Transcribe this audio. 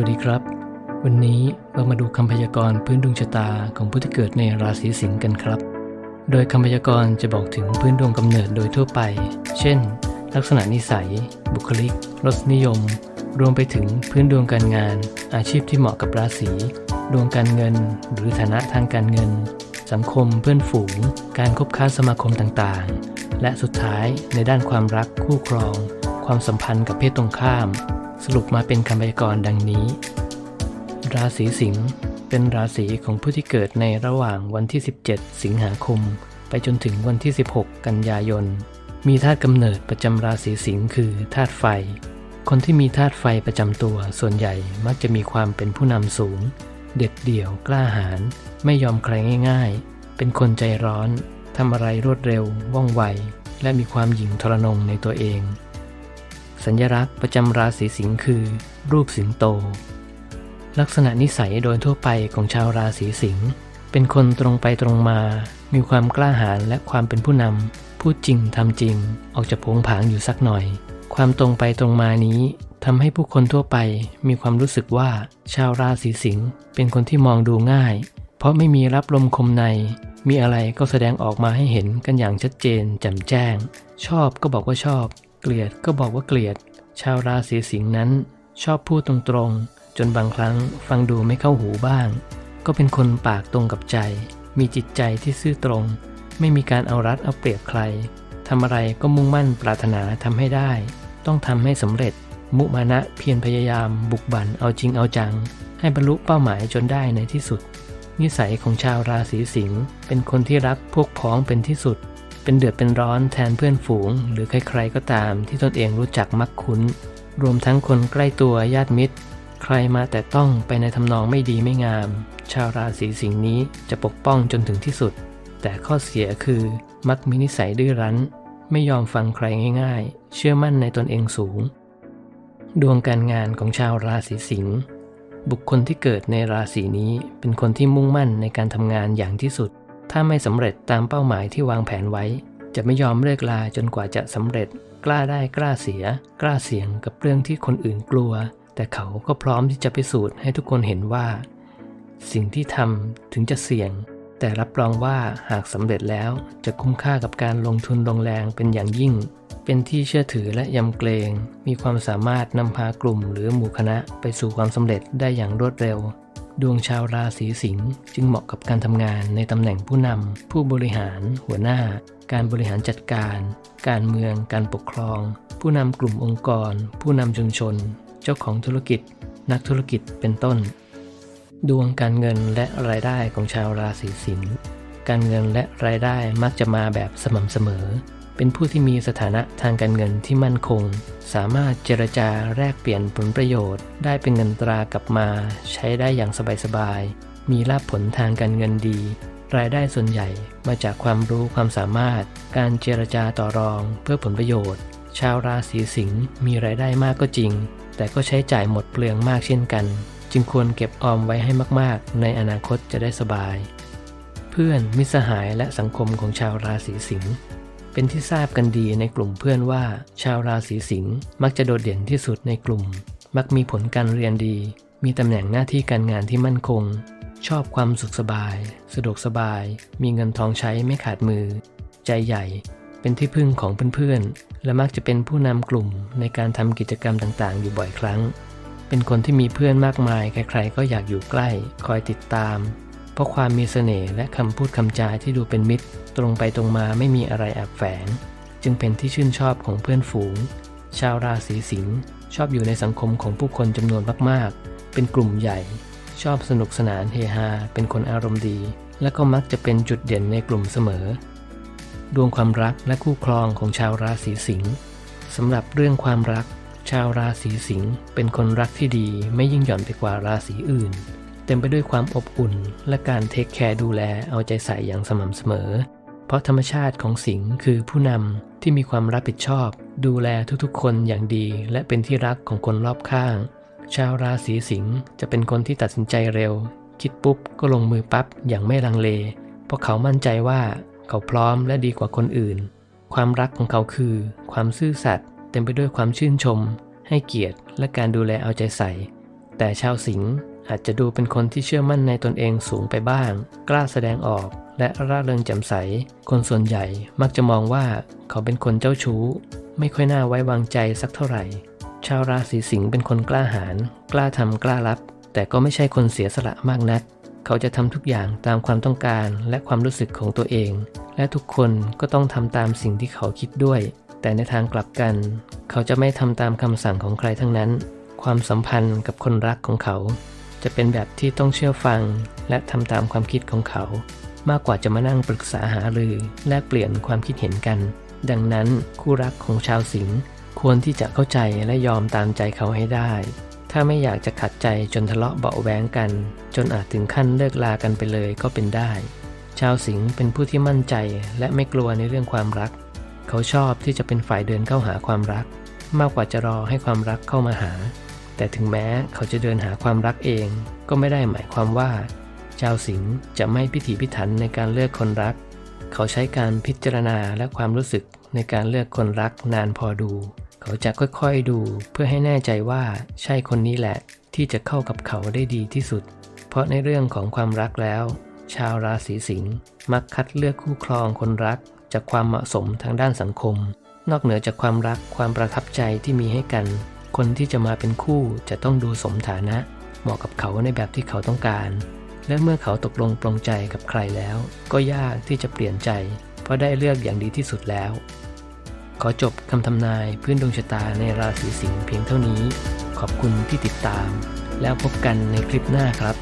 วัสดีครับ วันนี้เรามาดูคำพยากรณ์พื้นดวงชะตาของผู้ที่เกิดในราศีสิงห์กันครับ โดยคำพยากรณ์จะบอกถึงพื้นดวงกำเนิดโดยทั่วไป เช่น ลักษณะนิสัย บุคลิก รสนิยม รวมไปถึงพื้นดวงการงาน อาชีพที่เหมาะกับราศีดวงการเงิน หรือฐานะทางการเงิน สังคมเพื่อนฝูง การคบค้าสมาคมต่างๆ และสุดท้ายในด้านความรักคู่ครอง ความสัมพันธ์กับเพศตรงข้าม สรุปมาเป็นคำพยากรณ์ดังนี้ ราศีสิงห์เป็นราศีของผู้ที่เกิดในระหว่างวันที่ 17 สิงหาคม ไปจนถึงวันที่ 16 กันยายน มีธาตุกำเนิดประจำราศีสิงห์คือธาตุไฟ คนที่มีธาตุไฟประจำตัวส่วนใหญ่มักจะมีความเป็นผู้นำสูง เด็ดเดี่ยวกล้าหาญไม่ยอมใครง่าย ๆ เป็นคนใจร้อนทำอะไรรวดเร็วว่องไว และมีความหยิ่งทรนงในตัวเอง สัญลักษณ์ประจำราศีสิงห์คือ รูปสิงโต ลักษณะนิสัยโดยทั่วไปของชาวราศีสิงห์เป็นคนตรงไปตรงมา มีความกล้าหาญและความเป็นผู้นำพูดจริงทำจริง ออกจะโผงผางอยู่สักหน่อย ความตรงไปตรงมานี้ทำให้ผู้คนทั่วไปมีความรู้สึกว่าชาวราศีสิงห์เป็นคนที่มองดูง่าย เพราะไม่มีรับลมคมใน มีอะไรก็แสดงออกมาให้เห็นกันอย่างชัดเจนแจ่มแจ้ง ชอบก็บอกว่าชอบ เกลียดก็บอกว่าเกลียด ชาวราศีสิงห์นั้น ชอบพูดตรงๆ จนบางครั้งฟังดูไม่เข้าหูบ้าง ก็เป็นคนปากตรงกับใจ มีจิตใจที่ซื่อตรง ไม่มีการเอารัดเอาเปรียบใครทำอะไรก็มุ่งมั่นปรารถนาทำให้ได้ ต้องทำให้สำเร็จ มุมานะเพียรพยายาม บุกบั่นเอาจริงเอาจัง ให้บรรลุเป้าหมายจนได้ในที่สุด นิสัยของชาวราศีสิงห์เป็นคนที่รักพวกพ้องเป็นที่สุด เป็นเดือดเป็นร้อนแทนเพื่อนฝูง หรือใครๆก็ตามที่ตนเองรู้จักมักคุ้น รวมทั้งคนใกล้ตัวญาติมิตร ใครมาแต่ต้องไปในทำนองไม่ดีไม่งาม ชาวราศีสิงห์นี้จะปกป้องจนถึงที่สุด แต่ข้อเสียคือมักมีนิสัยดื้อรั้น ไม่ยอมฟังใครง่าย ๆ เชื่อมั่นในตนเองสูง ดวงการงานของชาวราศีสิงห์บุคคลที่เกิดในราศีนี้เป็นคนที่มุ่งมั่นในการทำงานอย่างที่สุด ถ้าไม่สำเร็จตามเป้าหมายที่วางแผนไว้ จะไม่ยอมเลิกลาจนกว่าจะสำเร็จ กล้าได้กล้าเสีย กล้าเสี่ยงกับเรื่องที่คนอื่นกลัว แต่เขาก็พร้อมที่จะพิสูจน์ให้ทุกคนเห็นว่า สิ่งที่ทำถึงจะเสี่ยง แต่รับรองว่าหากสำเร็จแล้วจะคุ้มค่ากับการลงทุนลงแรงเป็นอย่างยิ่ง เป็นที่เชื่อถือและยำเกรง มีความสามารถนำพากลุ่มหรือหมู่คณะไปสู่ความสำเร็จได้อย่างรวดเร็ว ดวงชาวราศีสิงห์จึงเหมาะกับการทำงานในตำแหน่งผู้นำ ผู้บริหาร หัวหน้า การบริหารจัดการ การเมือง การปกครอง ผู้นำกลุ่มองค์กร ผู้นำชุมชน เจ้าของธุรกิจ นักธุรกิจเป็นต้น ดวงการเงินและรายได้ของชาวราศีสิงห์การเงินและรายได้มักจะมาแบบสม่ำเสมอ เป็นผู้ที่มีสถานะทางการเงินที่มั่นคง สามารถเจรจาแลกเปลี่ยนผลประโยชน์ ได้เป็นเงินตรากลับมา ใช้ได้อย่างสบายๆ มีลาภผลทางการเงินดี รายได้ส่วนใหญ่มาจากความรู้ความสามารถ การเจรจาต่อรองเพื่อผลประโยชน์ ชาวราศีสิงห์มีรายได้มากก็จริง แต่ก็ใช้จ่ายหมดเปลืองมากเช่นกัน จึงควรเก็บออมไว้ให้มากๆ ในอนาคตจะได้สบาย เพื่อนมิตรสหายและสังคมของชาวราศีสิงห์ เป็นที่ทราบกันดีในกลุ่มเพื่อนว่า ชาวราศีสิงห์มักจะโดดเด่นที่สุดในกลุ่ม มักมีผลการเรียนดี มีตำแหน่งหน้าที่การงานที่มั่นคง ชอบความสุขสบาย สะดวกสบาย มีเงินทองใช้ไม่ขาดมือ ใจใหญ่ เป็นที่พึ่งของเพื่อนๆ และมักจะเป็นผู้นำกลุ่มในการทำกิจกรรมต่างๆ อยู่บ่อยครั้ง เป็นคนที่มีเพื่อนมากมาย ใครๆ ก็อยากอยู่ใกล้ คอยติดตาม เพราะความมีเสน่ห์และคำพูดคำจาที่ดูเป็นมิตร ตรงไปตรงมาไม่มีอะไรแอบแฝง จึงเป็นที่ชื่นชอบของเพื่อนฝูง ชาวราศีสิงห์ชอบอยู่ในสังคมของผู้คนจำนวนมากๆ เป็นกลุ่มใหญ่ ชอบสนุกสนานเฮฮา เป็นคนอารมณ์ดี และก็มักจะเป็นจุดเด่นในกลุ่มเสมอ ดวงความรักและคู่ครองของชาวราศีสิงห์สำหรับเรื่องความรัก ชาวราศีสิงห์เป็นคนรักที่ดีไม่ยิ่งหย่อนไปกว่าราศีอื่น เต็มไปด้วยความอบอุ่น และการเทคแคร์ดูแลเอาใจใส่อย่างสม่ำเสมอ เพราะธรรมชาติของสิงห์คือผู้นำที่มีความรับผิดชอบ ดูแลทุกๆ คนอย่างดี และเป็นที่รักของคนรอบข้าง ชาวราศีสิงห์จะเป็นคนที่ตัดสินใจเร็ว คิดปุ๊บก็ลงมือปั๊บอย่างไม่ลังเล เพราะเขามั่นใจว่าเขาพร้อมและดีกว่าคนอื่น ความรักของเขาคือ ความซื่อสัตย์เต็มไปด้วยความชื่นชม ให้เกียรติและการดูแลเอาใจใส่ แต่ชาวสิงห์ อาจจะดูเป็นคนที่เชื่อมั่นในตนเองสูงไปบ้าง กล้าแสดงออก และร่าเริงแจ่มใส คนส่วนใหญ่มักจะมองว่าเขาเป็นคนเจ้าชู้ ไม่ค่อยน่าไว้วางใจสักเท่าไหร่ ชาวราศีสิงห์เป็นคนกล้าหาญกล้าทำกล้ารับ แต่ก็ไม่ใช่คนเสียสละมากนัก เขาจะทำทุกอย่างตามความต้องการและความรู้สึกของตัวเอง และทุกคนก็ต้องทำตามสิ่งที่เขาคิดด้วย แต่ในทางกลับกัน เขาจะไม่ทำตามคำสั่งของใครทั้งนั้น ความสัมพันธ์กับคนรักของเขา จะเป็นแบบที่ต้องเชื่อฟัง และทำตามความคิดของเขา มากกว่าจะมานั่งปรึกษาหารือแลกเปลี่ยนความคิดเห็นกัน ดังนั้นคู่รักของชาวสิงห์ควรที่จะเข้าใจและยอมตามใจเขาให้ได้ ถ้าไม่อยากจะขัดใจจนทะเลาะเบาะแวงกัน จนอาจถึงขั้นเลิกลากันไปเลยก็เป็นได้ ชาวสิงห์เป็นผู้ที่มั่นใจและไม่กลัวในเรื่องความรัก เขาชอบที่จะเป็นฝ่ายเดินเข้าหาความรัก มากกว่าจะรอให้ความรักเข้ามาหา แต่ถึงแม้เขาจะเดินหาความรักเอง ก็ไม่ได้หมายความว่า ชาวสิงห์จะไม่พิถีพิถันในการเลือกคนรัก เขาใช้การพิจารณาและความรู้สึกในการเลือกคนรักนานพอดู เขาจะค่อยๆดูเพื่อให้แน่ใจว่าใช่คนนี้แหละ ที่จะเข้ากับเขาได้ดีที่สุด เพราะในเรื่องของความรักแล้ว ชาวราศีสิงห์มักคัดเลือกคู่ครองคนรัก จากความเหมาะสมทางด้านสังคม นอกเหนือจากความรักความประทับใจที่มีให้กัน คนที่จะมาเป็นคู่จะต้องดูสมฐานะ เหมาะกับเขาในแบบที่เขาต้องการ และเมื่อเขาตกลงปรงใจกับใครแล้ว ก็ยากที่จะเปลี่ยนใจ เพราะได้เลือกอย่างดีที่สุดแล้ว ขอจบคำทำนายพื้นดวงชะตาในราศีสิงห์เพียงเท่านี้ ขอบคุณที่ติดตาม แล้วพบกันในคลิปหน้าครับ